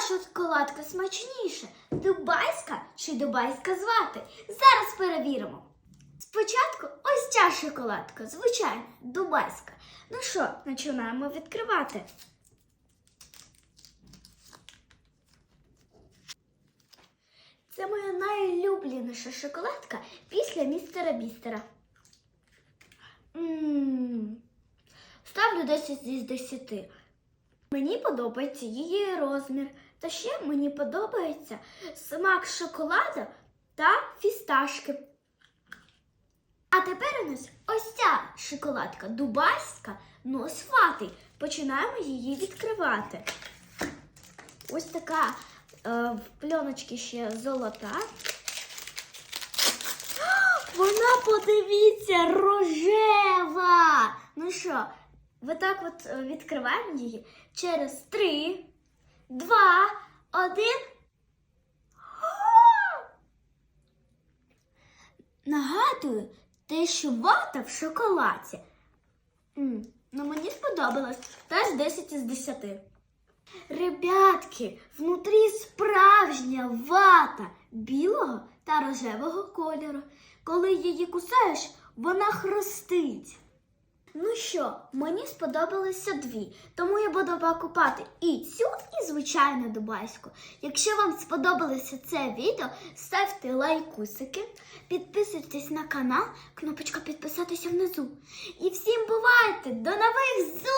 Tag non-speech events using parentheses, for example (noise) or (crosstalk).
шоколадка смачніша? Дубайська чи дубайська звати? Зараз перевіримо. Спочатку ось ця шоколадка, звичайно, дубайська. Ну що, починаємо відкривати. Це моя найулюбленіша шоколадка після містера Бістера. М, Ставлю 10 із 10. Мені подобається її розмір. Та ще мені подобається смак шоколада та фісташки. А тепер у нас ось ця шоколадка дубайська, но з фати. Починаємо її відкривати. Ось така е, в пленочці ще золота. (gasps) Вона, подивіться, рожева. Ну що, отак от е, відкриваємо її через три, два, один. (gasps) Нагадую, те, що вата в шоколаді. М, ну мені сподобалось. Теж 10 із 10. Ребятки, внутрі справжня вата білого та рожевого кольору. Коли її кусаєш, вона хрустить. Ну що, мені сподобалися дві, тому я буду покупати і цю, і звичайну дубайську. Якщо вам сподобалося це відео, ставте лайкусики, підписуйтесь на канал, кнопочка підписатися внизу. І всім бувайте! До нових зустрічей!